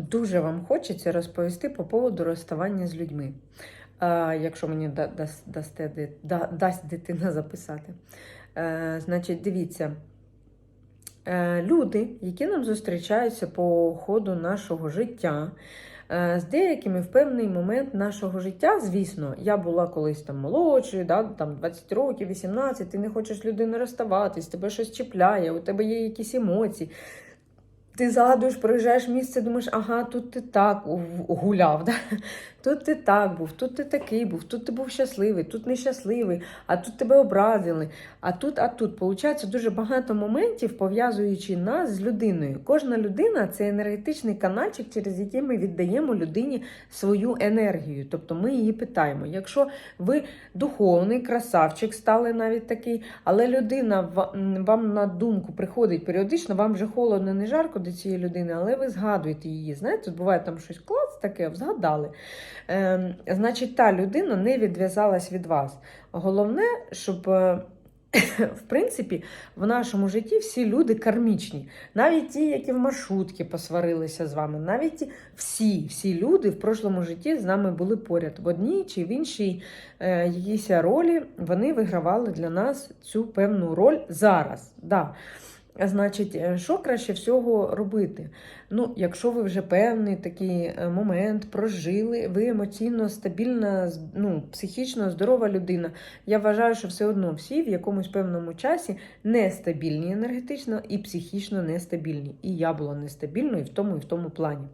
Дуже вам хочеться розповісти по поводу розставання з людьми. Якщо мені да, дасте, да, дасть дитина записати. Е, значить, дивіться. Е, люди, які нам зустрічаються по ходу нашого життя, е, з деякими в певний момент нашого життя, звісно, я була колись там молодшою, да, там 20 років, 18, ти не хочеш з людиною розставатись, тебе щось чіпляє, у тебе є якісь емоції. Ти згадуєш, проїжджаєш місце, думаєш, ага, тут ти так гуляв, да? тут ти так був, тут ти такий був, тут ти був щасливий, тут нещасливий, а тут тебе образили, а тут, а тут. Получається дуже багато моментів, пов'язуючи нас з людиною. Кожна людина це енергетичний канальчик, через який ми віддаємо людині свою енергію. Тобто ми її питаємо. Якщо ви духовний красавчик, стали навіть такий, але людина вам на думку приходить періодично, вам вже холодно, не жарко до цієї людини, але ви згадуєте її. Знаєте, тут буває там щось клац таке, згадали. Ем, значить, та людина не відв'язалась від вас. Головне, щоб. е, В принципі, в нашому житті всі люди кармічні. Навіть ті, які в маршрутці посварилися з вами, навіть всі, всі люди в прошлому житті з нами були поряд. В одній чи в іншій е, якійсь ролі вони вигравали для нас цю певну роль зараз. Да. Значить, е, що краще всього робити? Ну, якщо ви вже певний такий е, момент прожили, ви емоційно стабільна, ну, психічно здорова людина. Я вважаю, що все одно всі в якомусь певному часі нестабільні енергетично і психічно нестабільні. І я була нестабільною в тому і в тому плані.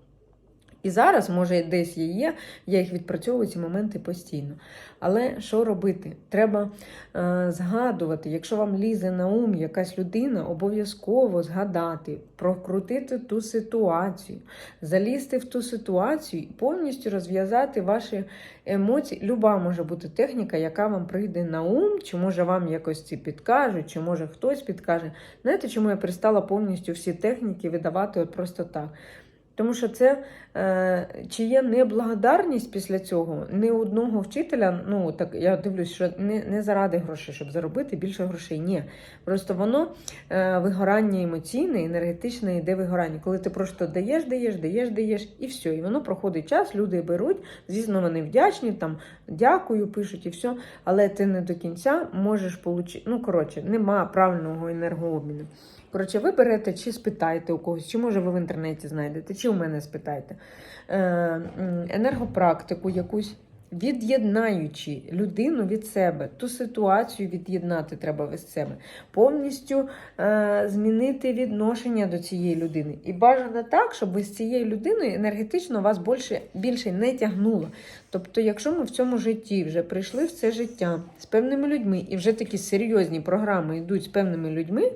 І зараз, може, десь є, є, я їх відпрацьовую ці моменти постійно. Але що робити? Треба е, згадувати, якщо вам лізе на ум якась людина, обов'язково згадати, прокрутити ту ситуацію, залізти в ту ситуацію і повністю розв'язати ваші емоції. Люба може бути техніка, яка вам прийде на ум, чи може вам якось ці підкажуть, чи може хтось підкаже. Знаєте, чому я перестала повністю всі техніки видавати от просто так? Тому що це е, чи є неблагодарність після цього ні одного вчителя, ну так я дивлюсь, що не, не заради грошей, щоб заробити більше грошей. Ні. Просто воно е, вигорання емоційне, енергетичне йде вигорання. Коли ти просто даєш, даєш, даєш, даєш, і все. І воно проходить час, люди беруть. Звісно, вони вдячні, там дякую, пишуть і все. Але ти не до кінця можеш отримати. Ну, коротше, нема правильного енергообміну. Коротше, ви берете чи спитаєте у когось, чи може ви в інтернеті знайдете, чи у мене спитаєте е, енергопрактику якусь. Від'єднаючи людину від себе, ту ситуацію від'єднати треба від себе, повністю е, змінити відношення до цієї людини. І бажано так, щоб ви з цією людиною енергетично вас більше, більше не тягнуло. Тобто, якщо ми в цьому житті вже прийшли в це життя з певними людьми, і вже такі серйозні програми йдуть з певними людьми,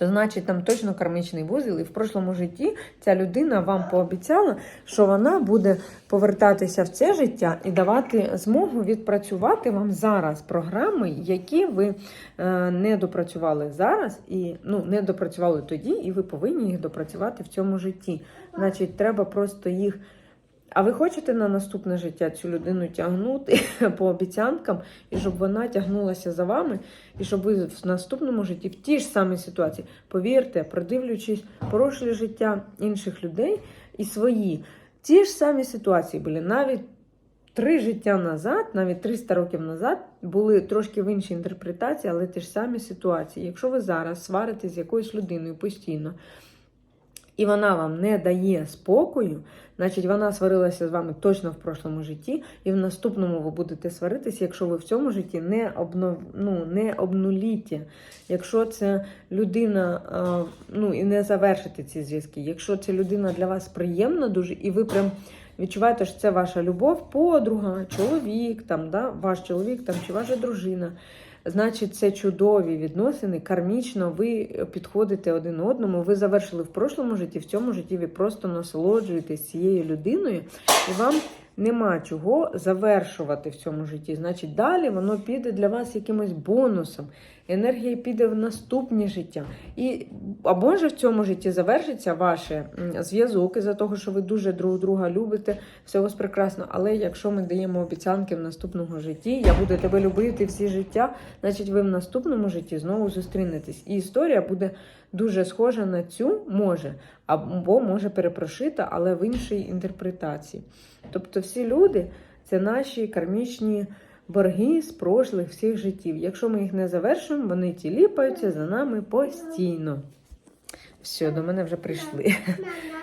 то значить там точно кармічний вузол, і в прошлому житті ця людина вам пообіцяла, що вона буде повертатися в це життя і давати змогу відпрацювати вам зараз програми, які ви е, не допрацювали зараз, і ну не допрацювали тоді, і ви повинні їх допрацювати в цьому житті. Значить, треба просто їх. А ви хочете на наступне життя цю людину тягнути по обіцянкам, і щоб вона тягнулася за вами, і щоб ви в наступному житті в тій ж самій ситуації, повірте, продивлюючись прошле життя інших людей і свої, ті ж самі ситуації були навіть. Три життя назад, навіть 300 років назад, були трошки в іншій інтерпретації, але ті ж самі ситуації. Якщо ви зараз сваритесь з якоюсь людиною постійно, і вона вам не дає спокою, значить вона сварилася з вами точно в прошлому житті, і в наступному ви будете сваритися, якщо ви в цьому житті не обнов... ну, не обнуліте. Якщо це людина, ну і не завершите ці зв'язки. Якщо ця людина для вас приємна дуже, і ви прям відчуваєте, що це ваша любов, подруга, чоловік, там, да, ваш чоловік там, чи ваша дружина. Значить, це чудові відносини, кармічно ви підходите один одному. Ви завершили в прошлому житті, в цьому житті ви просто насолоджуєтесь цією людиною, і вам нема чого завершувати в цьому житті. Значить, далі воно піде для вас якимось бонусом енергія піде в наступні життя. І або ж в цьому житті завершиться ваше зв'язок із-за того, що ви дуже друг друга любите, все у вас прекрасно. Але якщо ми даємо обіцянки в наступному житті, я буду тебе любити всі життя, значить ви в наступному житті знову зустрінетесь. І історія буде дуже схожа на цю, може, або може перепрошита, але в іншій інтерпретації. Тобто всі люди це наші кармічні борги з прошлих всіх життів. Якщо ми їх не завершимо, вони тіліпаються за нами постійно. Все, до мене вже прийшли.